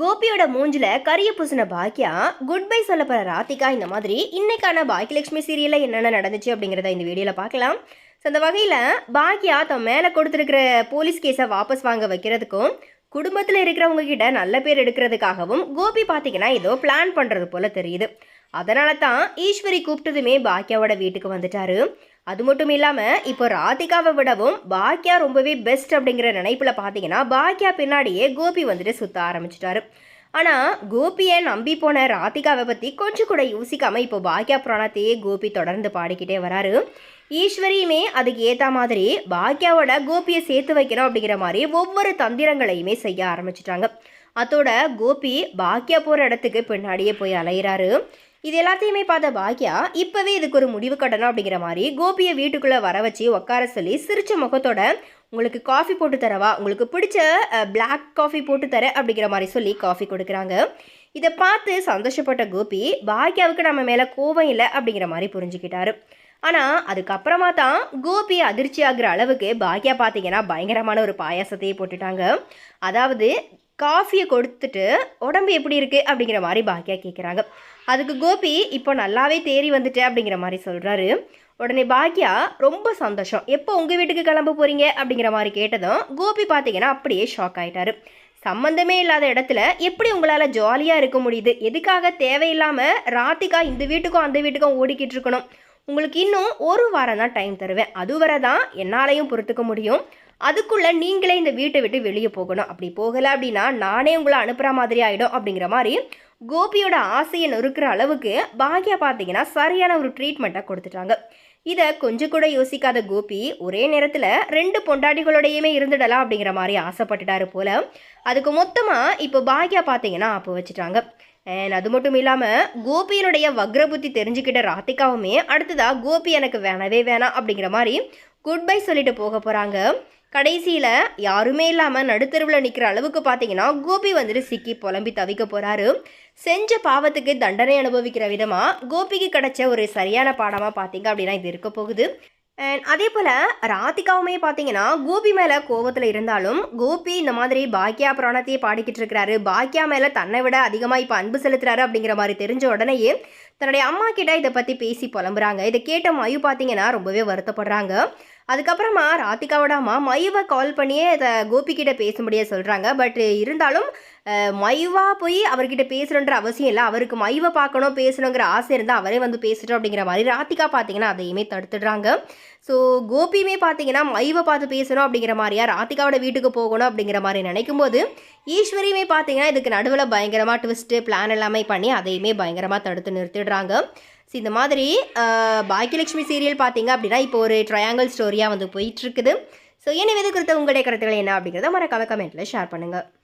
கோபியோட மூஞ்சில கரிய பூசின பாக்கியா good bye சொல்ல போற ராதிகா இந்த மாதிரி இன்னைக்கான பாக்கியலட்சுமி சீரியல்ல என்னென்ன நடந்துச்சு அப்படிங்கிறத இந்த வீடியோல பார்க்கலாம். ஸோ அந்த வகையில் பாக்கியா தன் மேலே கொடுத்துருக்கிற போலீஸ் கேஸை வாபஸ் வாங்க வைக்கிறதுக்கும் குடும்பத்தில் இருக்கிறவங்க கிட்ட நல்ல பேர் எடுக்கிறதுக்காகவும் கோபி பார்த்தீங்கன்னா ஏதோ பிளான் பண்ணுறது போல தெரியுது. அதனால தான் ஈஸ்வரி கூப்பிட்டதுமே பாக்கியாவோட வீட்டுக்கு வந்துட்டாரு. அது மட்டும் இல்லாமல் இப்போ ராதிகாவை விடவும் பாக்கியா ரொம்பவே பெஸ்ட் அப்படிங்கிற நினைப்பில் பார்த்தீங்கன்னா பாக்கியா பின்னாடியே கோபி வந்துட்டு சுத்த ஆரம்பிச்சிட்டாரு. ஆனால் கோபியை நம்பி போன ராதிகாவை பற்றி கொஞ்சம் கூட யோசிக்காமல் இப்போ பாக்கியா புராணத்தையே கோபி தொடர்ந்து பாடிக்கிட்டே வராரு. ஈஸ்வரியுமே அதுக்கு ஏற்ற மாதிரி பாக்கியாவோட கோபியை சேர்த்து வைக்கணும் அப்படிங்கிற மாதிரி ஒவ்வொரு தந்திரங்களையுமே செய்ய ஆரம்பிச்சிட்டாங்க. அதோட கோபி பாக்கியா போகிற இடத்துக்கு பின்னாடியே போய் அலையிறாரு. இது எல்லாத்தையுமே பார்த்த பாக்கியா இப்போவே இதுக்கு ஒரு முடிவு கட்டணும் அப்படிங்கிற மாதிரி கோபியை வீட்டுக்குள்ளே வர வச்சு உட்கார சொல்லி சிரிச்ச முகத்தோட உங்களுக்கு காஃபி போட்டு தரவா? உங்களுக்கு பிடிச்ச பிளாக் காஃபி போட்டு தர அப்படிங்கிற மாதிரி சொல்லி காஃபி கொடுக்குறாங்க. இதை பார்த்து சந்தோஷப்பட்ட கோபி பாக்கியாவுக்கு நம்ம மேலே கோபம் இல்லை அப்படிங்கிற மாதிரி புரிஞ்சுக்கிட்டாரு. ஆனால் அதுக்கப்புறமா தான் கோபி அதிர்ச்சி ஆகுற அளவுக்கு பாக்கியா பார்த்தீங்கன்னா பயங்கரமான ஒரு பாயாசத்தையே போட்டுட்டாங்க. அதாவது காஃபியை கொடுத்துட்டு உடம்பு எப்படி இருக்குது அப்படிங்கிற மாதிரி பாக்கியா கேட்குறாங்க அதுக்கு கோபி இப்போ நல்லாவே தேறி வந்துட்டு அப்படிங்கிற மாதிரி சொல்கிறாரு உடனே பாக்கியா ரொம்ப சந்தோஷம். எப்போ உங்கள் வீட்டுக்கு கிளம்ப போகிறீங்க அப்படிங்கிற மாதிரி கேட்டதும் கோபி பார்த்தீங்கன்னா அப்படியே ஷாக் ஆகிட்டாரு சம்மந்தமே இல்லாத இடத்துல எப்படி உங்களால் ஜாலியாக இருக்க முடியுது? எதுக்காக தேவையில்லாமல் ராத்திகா இந்த வீட்டுக்கும் அந்த வீட்டுக்கும் ஓடிக்கிட்டு இருக்கணும்? உங்களுக்கு இன்னும் ஒரு வாரம் தான் டைம் தருவேன். அது வரை தான் என்னாலையும் பொறுத்துக்க முடியும். அதுக்குள்ளே நீங்களே இந்த வீட்டை விட்டு வெளியே போகணும். அப்படி போகலை அப்படின்னா நானே உங்களை அனுப்புகிற மாதிரி ஆகிடும் அப்படிங்கிற மாதிரி கோபியோட ஆசையை நொறுக்கிற அளவுக்கு பாக்யா பார்த்தீங்கன்னா சரியான ஒரு ட்ரீட்மெண்ட்டை கொடுத்துட்டாங்க. இதை கொஞ்சம் கூட யோசிக்காத கோபி ஒரே நேரத்தில் ரெண்டு பொண்டாட்டிகளோடையுமே இருந்துடலாம் அப்படிங்கிற மாதிரி ஆசைப்பட்டுட்டாரு போல. அதுக்கு மொத்தமாக இப்போ பாக்யா பார்த்தீங்கன்னா அப்போ வச்சுட்டாங்க. அண்ட் அது மட்டும் இல்லாமல் கோபியினுடைய வக்ரபுத்தி தெரிஞ்சுக்கிட்ட ராத்திகாவுமே அடுத்ததாக கோபி எனக்கு வேணவே வேணாம் அப்படிங்கிற மாதிரி குட் பை சொல்லிட்டு போக போகிறாங்க கடைசியில் யாருமே இல்லாமல் நடுத்தருவில் நிற்கிற அளவுக்கு பார்த்தீங்கன்னா கோபி வந்துட்டு சிக்கி புலம்பி தவிக்க போகிறாரு செஞ்ச பாவத்துக்கு தண்டனை அனுபவிக்கிற விதமாக கோபிக்கு கிடைச்ச ஒரு சரியான பாடமாக பார்த்தீங்க அப்படின்னா இது இருக்க போகுது. அண்ட் அதே போல் ராதிகாவுமே பார்த்தீங்கன்னா கோபி மேலே கோபத்தில் இருந்தாலும் கோபி இந்த மாதிரி பாக்கியா புராணத்தையே பாடிக்கிட்டு இருக்கிறாரு. பாக்கியா மேலே தன்னை விட அதிகமாக இப்போ அன்பு செலுத்துறாரு அப்படிங்கிற மாதிரி தெரிஞ்ச உடனேயே தன்னுடைய அம்மா கிட்ட இதை பற்றி பேசி புலம்புறாங்க. இதை கேட்ட மயு பார்த்தீங்கன்னா ரொம்பவே வருத்தப்படுறாங்க. அதுக்கப்புறமா ராதிகாவோட அம்மா மயுவை கால் பண்ணியே அதை கோபிக்கிட்ட பேசும்படியே சொல்கிறாங்க பட் இருந்தாலும் மயுவா போய் அவர்கிட்ட பேசணுன்ற அவசியம் இல்லை. அவருக்கு மயுவை பார்க்கணும் பேசணுங்கிற ஆசை இருந்தால் அவரே வந்து பேசிட்டோம் அப்படிங்கிற மாதிரி ராதிகா பார்த்தீங்கன்னா அதையுமே தடுத்துடுறாங்க. ஸோ கோபியுமே பார்த்தீங்கன்னா மைவை பார்த்து பேசணும் அப்படிங்கிற மாதிரியா ராதிகாவோட வீட்டுக்கு போகணும் அப்படிங்கிற மாதிரி நினைக்கும் போது ஈஸ்வரியுமே பார்த்தீங்கன்னா இதுக்கு நடுவில் பயங்கரமாக ட்விஸ்ட்டு பிளான் எல்லாமே பண்ணி அதையுமே பயங்கரமாக தடுத்து நிறுத்திடுறாங்க. ஸோ இந்த மாதிரி பாக்கியலட்சுமி சீரியல் பார்த்தீங்க அப்படின்னா இப்போ ஒரு ட்ரையாங்கிள் ஸ்டோரியாக வந்து போயிட்டுருக்குது ஸோ என்ன வித குறித்த உங்களுடைய கருத்துக்கள் என்ன அப்படிங்கிறத மறக்காம கமெண்ட்டில் ஷேர் பண்ணுங்கள்